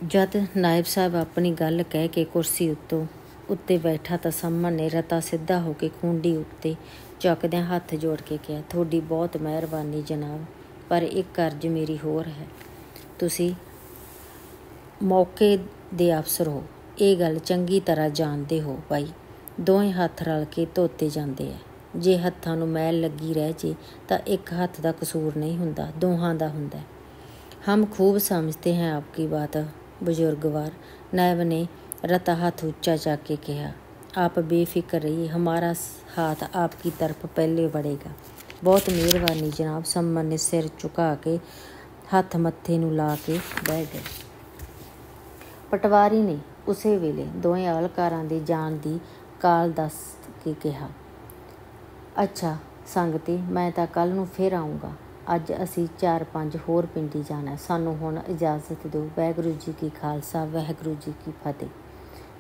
ਜਦ ਨਾਇਬ ਸਾਹਿਬ ਆਪਣੀ ਗੱਲ ਕਹਿ ਕੇ ਕੁਰਸੀ ਉੱਤੋਂ ਉੱਤੇ ਬੈਠਾ ਤਾਂ ਸਾਹਮਣੇ ਰਤਾ ਸਿੱਧਾ ਹੋ ਕੇ ਖੁੰਡੀ ਉੱਤੇ ਚੱਕਦਿਆਂ ਹੱਥ ਜੋੜ ਕੇ ਕਿਹਾ, ਤੁਹਾਡੀ ਬਹੁਤ ਮਿਹਰਬਾਨੀ ਜਨਾਬ, ਪਰ ਇੱਕ ਕਰਜ਼ ਮੇਰੀ ਹੋਰ ਹੈ। ਤੁਸੀਂ ਮੌਕੇ ਦੇ ਅਫਸਰ ਹੋ। ਇਹ ਗੱਲ ਚੰਗੀ ਤਰ੍ਹਾਂ ਜਾਣਦੇ ਹੋ ਭਾਈ। ਦੋਵੇਂ ਹੱਥ ਰਲ ਕੇ ਧੋਤੇ ਜਾਂਦੇ ਆ। ਜੇ ਹੱਥਾਂ ਨੂੰ ਮੈਲ ਲੱਗੀ ਰਹਿ ਜੇ ਤਾਂ ਇੱਕ ਹੱਥ ਦਾ ਕਸੂਰ ਨਹੀਂ ਹੁੰਦਾ, ਦੋਹਾਂ ਦਾ ਹੁੰਦਾ ਹਮ ਖੂਬ ਸਮਝਦੇ ਹੈ ਆਪਕੀ ਬਾਤ बात बुजुर्गवार नायब ने रता हाथ ऊंचा जाके कहा आप बेफिक्र रहिए हमारा हाथ आपकी तरफ पहले बढ़ेगा बहुत ਮਿਹਰਬਾਨੀ ਜਨਾਬ ਸੰਮਨ ਨੇ ਸਿਰ ਝੁਕਾ ਕੇ ਹੱਥ ਮੱਥੇ ਨੂੰ ਲਾ ਕੇ ਬਹਿ ਗਏ ਪਟਵਾਰੀ ਨੇ ਉਸੇ ਵੇਲੇ ਦੋਵੇਂ ਆਲਕਾਰਾਂ ਦੇ ਜਾਣ ਦੀ ਕਾਲ ਦੱਸ ਕੇ ਕਿਹਾ ਅੱਛਾ ਸੰਗਤੀ ਮੈਂ ਤਾਂ ਕੱਲ ਨੂੰ ਫੇਰ ਆਉਂਗਾ ਅੱਜ ਅਸੀਂ 4-5 ਹੋਰ ਪਿੰਡੀ ਜਾਣਾ। ਸਾਨੂੰ ਹੁਣ ਇਜਾਜ਼ਤ ਦਿਓ। ਵਾਹਿਗੁਰੂ ਜੀ ਕੀ ਖਾਲਸਾ, ਵਾਹਿਗੁਰੂ ਜੀ ਕੀ ਫਤਿਹ।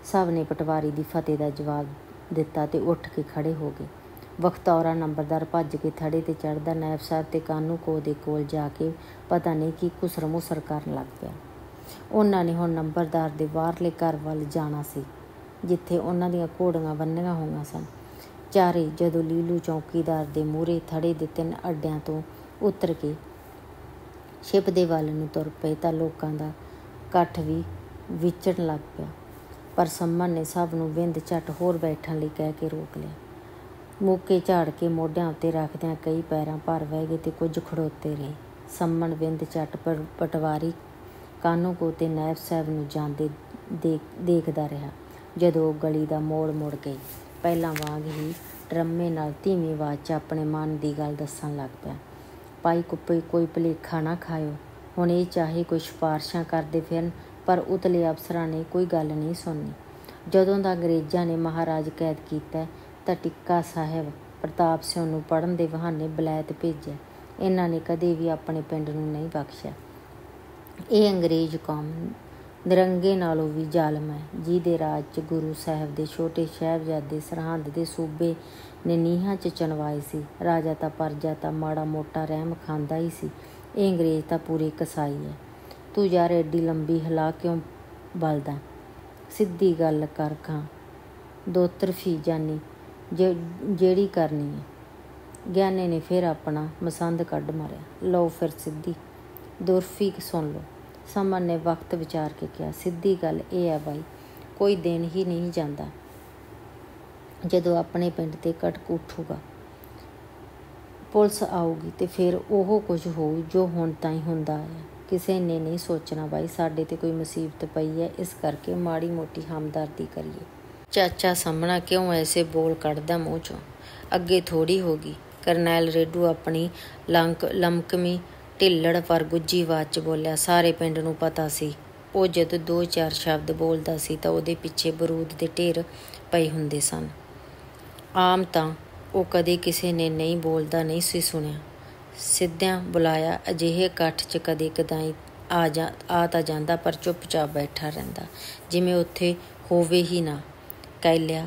ਸਭ ਨੇ ਪਟਵਾਰੀ ਦੀ ਫਤਿਹ ਦਾ ਜਵਾਬ ਦਿੱਤਾ ਤੇ ਉੱਠ ਕੇ ਖੜੇ ਹੋ ਗਏ। ਵਖਤੌਰਾ ਨੰਬਰਦਾਰ ਭੱਜ ਕੇ ਥੜੇ ਤੇ ਚੜਦਾ ਨਾਇਬ ਸਾਹਿਬ ਤੇ ਕਾਨੂ ਕੋ ਦੇ ਕੋਲ ਜਾ ਕੇ ਪਤਾ ਨਹੀਂ ਕੀ ਕੁਸਰਮੁਸਰ ਕਰਨ ਲੱਗ ਪਿਆ। ਉਹਨਾਂ ਨੇ ਹੁਣ ਨੰਬਰਦਾਰ ਦੇ ਬਾਹਰਲੇ ਘਰ ਵੱਲ ਜਾਣਾ ਸੀ, ਜਿੱਥੇ ਉਹਨਾਂ ਦੀਆਂ ਘੋੜੀਆਂ ਬੰਨੀਆਂ ਹੋਈਆਂ ਸਨ। ਚਾਰੇ ਜਦੋਂ ਲੀਲੂ ਚੌਕੀਦਾਰ ਦੇ ਮੂਹਰੇ ਥੜੇ ਦੇ ਤਿੰਨ ਅੱਡਿਆਂ ਤੋਂ ਉਤਰ ਕੇ ਸ਼ਿਪ ਦੇ ਵੱਲ ਨੂੰ ਤੁਰ ਪਏ ਤਾਂ ਲੋਕਾਂ ਦਾ ਇਕੱਠ ਵੀ ਵਿਚਣ ਲੱਗ ਪਿਆ। ਪਰ ਸੰਮਨ ਨੇ ਸਭ ਨੂੰ ਵਿੰਦ ਝਟ ਹੋਰ ਬੈਠਣ ਲਈ ਕਹਿ ਕੇ ਰੋਕ ਲਿਆ। ਮੋਕੇ ਝਾੜ ਕੇ ਮੋਢਿਆਂ ਉੱਤੇ ਰੱਖਦਿਆਂ ਕਈ ਪੈਰਾਂ ਭਰ ਵਹਿ ਗਏ ਤੇ ਕੁਝ ਖੜੋਤੇ ਰਹੇ। ਸੰਮਨ ਵਿੰਦ ਝਟ ਪਟਵਾਰੀ ਕਾਨੂੰ ਕੋ ਤੇ ਨਾਇਬ ਸਾਹਿਬ ਨੂੰ ਜਾਂਦੇ ਦੇਖਦਾ ਰਿਹਾ, ਜਦੋਂ ਉਹ ਗਲੀ ਦਾ ਮੋੜ ਮੁੜ ਗਈ ਪਹਿਲਾਂ ਵਾਂਗ ਹੀ ਡਰਮੇ ਨਾਲ ਧੀਮੀ ਆਵਾਜ਼ 'ਚ ਆਪਣੇ ਮਨ ਦੀ ਗੱਲ ਦੱਸਣ ਲੱਗ ਪਿਆ। ਪਾਈ ਕੁੱਪੇ ਕੋਈ ਭਲੇਖਾ ਨਾ ਖਾਇਓ। ਹੁਣ ਇਹ ਚਾਹੇ ਕੋਈ ਸਿਫਾਰਸ਼ਾਂ ਕਰਦੇ ਫਿਰਨ, ਪਰ ਉਤਲੇ ਅਫਸਰਾਂ ਨੇ ਕੋਈ ਗੱਲ ਨਹੀਂ ਸੁਣੀ ਜਦੋਂ ਦਾ ਅੰਗਰੇਜ਼ਾਂ ਨੇ ਮਹਾਰਾਜ ਕੈਦ ਕੀਤਾ, ਤਾਂ ਟਿੱਕਾ ਸਾਹਿਬ ਪ੍ਰਤਾਪ ਸਿੰਘ ਨੂੰ ਪੜਨ ਦੇ ਬਹਾਨੇ ਬਲੈਤ ਭੇਜਿਆ। ਇਹਨਾਂ ਨੇ ਕਦੇ ਵੀ ਆਪਣੇ ਪਿੰਡ ਨੂੰ ਨਹੀਂ ਬਖਸ਼ਿਆ। ਇਹ ਅੰਗਰੇਜ਼ ਕੌਮ ਨਿਰੰਗੇ ਨਾਲੋਂ ਵੀ ਜ਼ਾਲਮ ਹੈ, ਜਿਹਦੇ ਰਾਜ 'ਚ ਗੁਰੂ ਸਾਹਿਬ ਦੇ ਛੋਟੇ ਸ਼ਹਿਬਜ਼ਾਦੇ ਸਰਹੰਦ ਦੇ ਸੂਬੇ ਨੇ ਨੀਹਾਂ 'ਚ ਚਣਵਾਏ ਸੀ। ਰਾਜਾ ਤਾਂ ਪਰਜਾ ਤਾਂ ਮਾੜਾ ਮੋਟਾ ਰਹਿਮ ਖਾਂਦਾ ਹੀ ਸੀ। ਇਹ ਅੰਗਰੇਜ਼ ਤਾਂ ਪੂਰੇ ਕਸਾਈ ਹੈ। ਤੂੰ ਯਾਰ ਐਡੀ ਲੰਬੀ ਹਲਾ ਕਿਉਂ ਬਲਦਾ? ਸਿੱਧੀ ਗੱਲ ਕਰ ਖਾਂ। ਦੋ ਤਰਫੀ ਜਾਨੀ ਜਿਹੜੀ ਕਰਨੀ ਹੈ। ਗਿਆਨੇ ਨੇ ਫਿਰ ਆਪਣਾ ਮਸੰਦ ਕੱਢ ਮਾਰਿਆ। ਲਓ ਫਿਰ ਸਿੱਧੀ। ਦੁਰਫੀ ਸੁਣ ਲਓ। ਸਮਨ ਨੇ ਵਕਤ ਵਿਚਾਰ ਕੇ ਕਿਹਾ, ਸਿੱਧੀ ਗੱਲ ਇਹ ਹੈ ਬਾਈ, ਕੋਈ ਦਿਨ ਹੀ ਨਹੀਂ ਜਾਂਦਾ। ਜਦੋਂ ਆਪਣੇ ਪਿੰਡ ਤੇ ਕਟਕ ਉੱਠੂਗਾ, ਪੁਲਿਸ ਆਊਗੀ ਤੇ ਫਿਰ ਉਹ ਕੁਝ ਹੋਊ ਜੋ ਹੁਣ ਤਾਈਂ ਹੁੰਦਾ ਹੈ ਕਿਸੇ ਨੇ ਨਹੀਂ ਸੋਚਣਾ ਬਾਈ ਸਾਡੇ ਤੇ ਕੋਈ ਮੁਸੀਬਤ ਪਈ ਹੈ ਇਸ ਕਰਕੇ ਮਾੜੀ ਮੋਟੀ ਹਮਦਰਦੀ ਕਰੀਏ। ਚਾਚਾ ਸਾਹਮਣਾ ਕਿਉਂ ਐਸੇ ਬੋਲ ਕੱਢਦਾ ਮੂੰਹ ਚੋਂ? ਅੱਗੇ ਥੋੜੀ ਹੋ ਗਈ ਕਰਨੈਲ ਰੇਡੂ ਆਪਣੀ ਲੰਕ, ਲਮਕਮੀ ਢਿੱਲੜ ਪਰ ਗੁੱਜੀ ਆਵਾਜ਼ 'ਚ ਬੋਲਿਆ, ਸਾਰੇ ਪਿੰਡ ਨੂੰ ਪਤਾ ਸੀ। ਉਹ ਜਦ ਦੋ ਚਾਰ ਸ਼ਬਦ ਬੋਲਦਾ ਸੀ ਤਾਂ ਉਹਦੇ ਪਿੱਛੇ ਬਰੂਦ ਦੇ ਢੇਰ ਪਏ ਹੁੰਦੇ ਸਨ। ਆਮ ਤਾਂ ਉਹ ਕਦੇ ਕਿਸੇ ਨੇ ਨਹੀਂ ਬੋਲਦਾ, ਨਹੀਂ ਸੀ ਸੁਣਿਆ। ਸਿੱਧਿਆਂ ਬੁਲਾਇਆ, ਅਜਿਹੇ ਇਕੱਠ 'ਚ ਕਦੇ ਕਦਾਈ ਆ ਜਾ, ਆ ਤਾਂ ਜਾਂਦਾ, ਪਰ ਚੁੱਪਚਾਪ ਬੈਠਾ ਰਹਿੰਦਾ। ਜਿਵੇਂ ਉੱਥੇ ਹੋਵੇ ਹੀ ਨਾ, ਕਹਿ ਲਿਆ।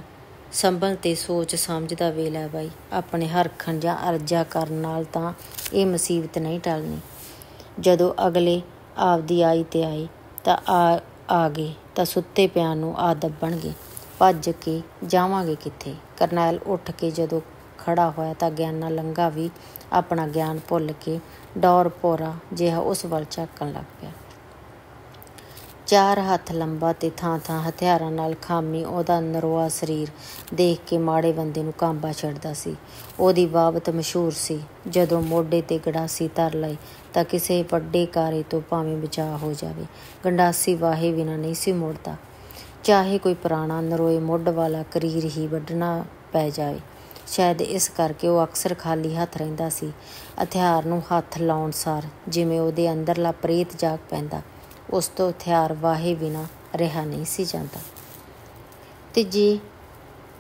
ਸੰਭਲ ਤੇ ਸੋਚ ਸਮਝਦਾ ਵੇਲਾ ਬਾਈ। ਆਪਣੇ ਹਰਖਣ ਜਾਂ ਅਰਜ਼ਾ ਕਰਨ ਨਾਲ ਤਾਂ ਇਹ ਮੁਸੀਬਤ ਨਹੀਂ ਟਲਣੀ। ਜਦੋਂ ਅਗਲੇ ਆਪਦੀ ਆਈ ਤੇ ਆਏ, ਤਾਂ ਆ ਆ ਗਏ, ਤਾਂ ਸੁੱਤੇ ਪਿਆਂ ਨੂੰ ਆ ਦੱਬਣਗੇ ਭੱਜ ਕੇ ਜਾਵਾਂਗੇ ਕਿੱਥੇ? ਕਰਨੈਲ ਉੱਠ ਕੇ ਜਦੋਂ ਖੜਾ ਹੋਇਆ ਤਾਂ ਗਿਆਨਾ ਲੰਗਾ ਵੀ ਆਪਣਾ ਗਿਆਨ ਭੁੱਲ ਕੇ ਡੌਰ ਪੋਰਾ ਜਿਹਾ ਉਸ ਵੱਲ ਝਾਕਣ ਲੱਗ ਪਿਆ। ਚਾਰ ਹੱਥ ਲੰਬਾ ਤੇ ਥਾਂ ਥਾਂ ਹਥਿਆਰਾਂ ਨਾਲ ਖਾਮੀ ਉਹਦਾ ਨਰੋਆ ਸਰੀਰ ਦੇਖ ਕੇ ਮਾੜੇ ਬੰਦੇ ਨੂੰ ਕਾਂਬਾ ਛੱਡਦਾ ਸੀ। ਉਹਦੀ ਬਾਬਤ ਮਸ਼ਹੂਰ ਸੀ, ਜਦੋਂ ਮੋਢੇ ਤੇ ਗੜਾਸੀ ਧਰ ਲਈ ਤਾਂ ਕਿਸੇ ਵੱਡੇ ਕਾਰੇ ਤੋਂ ਭਾਵੇਂ ਬਚਾਅ ਹੋ ਜਾਵੇ। ਗੰਡਾਸੀ ਵਾਹੇ ਬਿਨਾ ਨਹੀਂ ਸੀ ਮੁੜਦਾ। ਚਾਹੇ ਕੋਈ ਪੁਰਾਣਾ ਨਰੋਏ ਮੁੱਢ ਵਾਲਾ ਕਰੀਰ ਹੀ ਵੱਢਣਾ ਪੈ ਜਾਵੇ ਸ਼ਾਇਦ ਇਸ ਕਰਕੇ ਉਹ ਅਕਸਰ ਖਾਲੀ ਹੱਥ ਰਹਿੰਦਾ ਸੀ। ਹਥਿਆਰ ਨੂੰ ਹੱਥ ਲਾਉਣ ਸਾਰ ਜਿਵੇਂ ਉਹਦੇ ਅੰਦਰਲਾ ਪ੍ਰੇਤ ਜਾਗ ਪੈਂਦਾ, ਉਸ ਤੋਂ ਹਥਿਆਰ ਵਾਹੇ ਬਿਨਾ ਰਿਹਾ ਨਹੀਂ ਸੀ ਜਾਂਦਾ। ਤੇ ਜੇ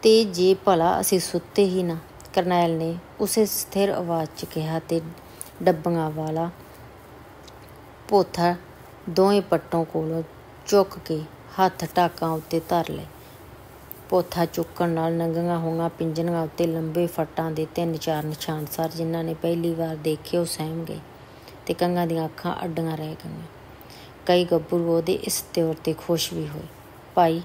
ਤੇ ਜੇ ਭਲਾ ਅਸੀਂ ਸੁੱਤੇ ਹੀ ਨਾ, ਕਰਨੈਲ ਨੇ ਉਸੇ ਸਥਿਰ ਆਵਾਜ਼ 'ਚ ਕਿਹਾ ਤੇ ਡੱਬੀਆਂ ਵਾਲਾ ਪੋਥਾ ਦੋਵੇਂ ਪੱਟੋਂ ਕੋਲੋਂ ਚੁੱਕ ਕੇ ਹੱਥ ਟਾਕਾਂ ਉੱਤੇ ਧਰ ਲਏ। ਪੋਥਾ ਚੁੱਕਣ ਨਾਲ ਨੰਗੀਆਂ ਹੋਈਆਂ ਪਿੰਜਣੀਆਂ ਉੱਤੇ ਲੰਬੇ ਫੱਟਾਂ ਦੇ ਤਿੰਨ ਚਾਰ ਨਿਸ਼ਾਨ ਸਰ ਜਿਨ੍ਹਾਂ ਨੇ ਪਹਿਲੀ ਵਾਰ ਦੇਖੇ ਉਹ ਸਹਿਮ ਗਏ ਤੇ ਕੰਗਾਂ ਦੀਆਂ ਅੱਖਾਂ ਅੱਡੀਆਂ ਰਹਿ ਗਈਆਂ। ਕਈ ਗੱਭਰੂ ਉਹਦੇ ਇਸ ਤੌਰ ਤੇ ਖੁਸ਼ ਵੀ ਹੋਏ। ਭਾਈ,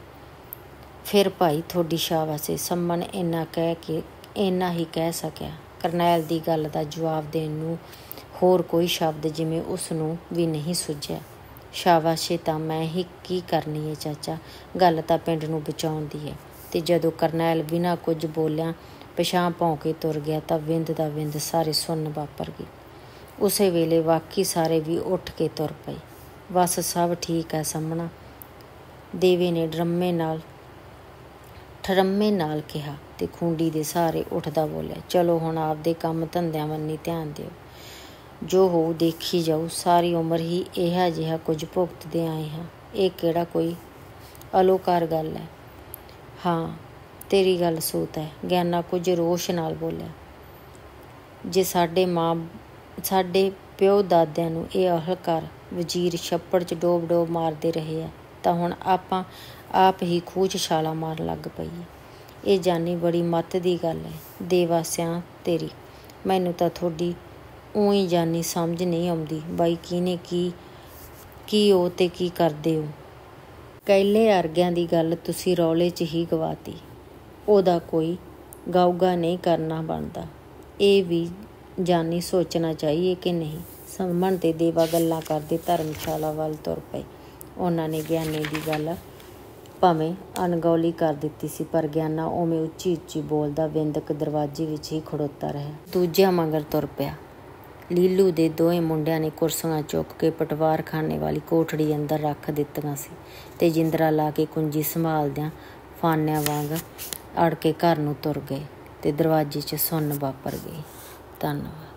ਫਿਰ ਭਾਈ ਥੋੜੀ ਸ਼ਾਬਾਸ਼ੇ ਸੰਮਨ ਇੰਨਾ ਕਹਿ ਕੇ, ਇੰਨਾ ਹੀ ਕਹਿ ਸਕਿਆ। ਕਰਨੈਲ ਦੀ ਗੱਲ ਦਾ ਜਵਾਬ ਦੇਣ ਨੂੰ ਹੋਰ ਕੋਈ ਸ਼ਬਦ ਜਿਵੇਂ ਉਸ ਨੂੰ ਵੀ ਨਹੀਂ ਸੁਝਿਆ। ਸ਼ਾਬਾਸ਼ੇ ਤਾਂ ਮੈਂ ਹੀ ਕੀ ਕਰਨੀ ਹੈ ਚਾਚਾ? ਗੱਲ ਤਾਂ ਪਿੰਡ ਨੂੰ ਬਚਾਉਣ ਦੀ ਹੈ ਤੇ ਜਦੋਂ ਕਰਨੈਲ ਬਿਨਾਂ ਕੁਝ ਬੋਲਿਆ ਪਛਾਂ ਭੌਂ ਕੇ ਤੁਰ ਗਿਆ ਤਾਂ ਵਿੰਦ ਦਾ ਵਿੰਦ ਸਾਰੇ ਸੁੰਨ ਵਾਪਰ ਗਈ। ਉਸੇ ਵੇਲੇ ਬਾਕੀ ਸਾਰੇ ਵੀ ਉੱਠ ਕੇ ਤੁਰ ਪਏ। ਬਸ ਸਭ ਠੀਕ ਹੈ ਸਾਹਮਣਾ। ਦੇਵੇ ਨੇ ਡਰਮੇ ਨਾਲ, ਠਰਮੇ ਨਾਲ ਕਿਹਾ ਤੇ ਖੁੰਡੀ ਦੇ ਸਾਰੇ ਉੱਠਦਾ ਬੋਲਿਆ, ਚਲੋ ਹੁਣ ਆਪਦੇ ਕੰਮ ਧੰਦਿਆਂ ਵੱਲ ਧਿਆਨ ਦਿਓ। ਜੋ ਹੋਊ ਦੇਖੀ ਜਾਊ, ਸਾਰੀ ਉਮਰ ਹੀ ਇਹੋ ਜਿਹਾ ਕੁਝ ਭੁਗਤਦੇ ਆਏ ਹਾਂ। ਇਹ ਕਿਹੜਾ ਕੋਈ ਅਲੋਕਾਰ ਗੱਲ ਹੈ? ਹਾਂ, ਤੇਰੀ ਗੱਲ ਸੂਤ ਹੈ। ਗਿਆਨਾ ਕੁਝ ਰੋਸ਼ ਨਾਲ ਬੋਲਿਆ। ਜੇ ਸਾਡੇ ਮਾਂ, ਸਾਡੇ ਪਿਓ ਦਾਦਿਆਂ ਨੂੰ ਇਹ ਅਹਲਕਾਰ ਵਜ਼ੀਰ ਛੱਪੜ 'ਚ ਡੋਬ ਡੋਬ ਮਾਰਦੇ ਰਹੇ ਆ, ਤਾਂ ਹੁਣ ਆਪਾਂ ਆਪ ਹੀ ਖੂਚ ਛਾਲਾ ਮਾਰਨ ਲੱਗ ਪਈਏ। ਇਹ ਜਾਨੀ ਬੜੀ ਮੱਤ ਦੀ ਗੱਲ ਹੈ। ਦੇਵਾਸਿਆਂ ਤੇਰੀ, ਮੈਨੂੰ ਤਾਂ ਥੋੜੀ ਉਹੀ ਜਾਨੀ ਸਮਝ ਨਹੀਂ ਆਉਂਦੀ, ਬਾਈ ਕਿਨੇ ਕੀ ਕੀ ਉਹ ਤੇ ਕੀ ਕਰਦੇ ਹੋ। ਕੈਲੇ ਅਰਗਿਆਂ ਦੀ ਗੱਲ ਤੁਸੀਂ ਰੌਲੇ 'ਚ ਹੀ ਗਵਾਤੀ। ਉਹਦਾ ਕੋਈ ਗਾਉਗਾ ਨਹੀਂ ਕਰਨਾ ਬਣਦਾ। ਇਹ ਵੀ ਜਾਨੀ ਸੋਚਣਾ ਚਾਹੀਏ ਕਿ ਨਹੀਂ। ਸੰਮਣ ਤੇ ਦੇਵਾ ਗੱਲਾਂ ਕਰਦੇ ਧਰਮਸ਼ਾਲਾ ਵੱਲ ਤੁਰ ਪਏ। ਉਹਨਾਂ ਨੇ ਗਿਆਨੇ ਦੀ ਗੱਲ ਭਾਵੇਂ ਅਣਗੌਲੀ ਕਰ ਦਿੱਤੀ ਸੀ, ਪਰ ਗਿਆਨਾ ਉਵੇਂ ਉੱਚੀ ਉੱਚੀ ਬੋਲਦਾ ਵਿੰਦਕ ਦਰਵਾਜ਼ੇ ਵਿੱਚ ਹੀ ਖੜੋਤਾ ਰਿਹਾ। ਦੂਜਿਆਂ ਮਗਰ ਤੁਰ ਪਿਆ। ਲੀਲੂ ਦੇ ਦੋਵੇਂ ਮੁੰਡਿਆਂ ਨੇ ਕੁਰਸੀਆਂ ਚੁੱਕ ਕੇ ਪਟਵਾਰਖਾਨੇ ਵਾਲੀ ਕੋਠੜੀ ਅੰਦਰ ਰੱਖ ਦਿੱਤੀਆਂ ਸੀ ਤੇ ਜਿੰਦਰਾ ਲਾ ਕੇ ਕੁੰਜੀ ਸੰਭਾਲਦਿਆਂ ਫਾਨਿਆਂ ਵਾਂਗ ਅੜ ਕੇ ਘਰ ਨੂੰ ਤੁਰ ਗਏ ਤੇ ਦਰਵਾਜ਼ੇ 'ਚ ਸੁੰਨ ਵਾਪਰ ਗਈ। ਧੰਨਵਾਦ।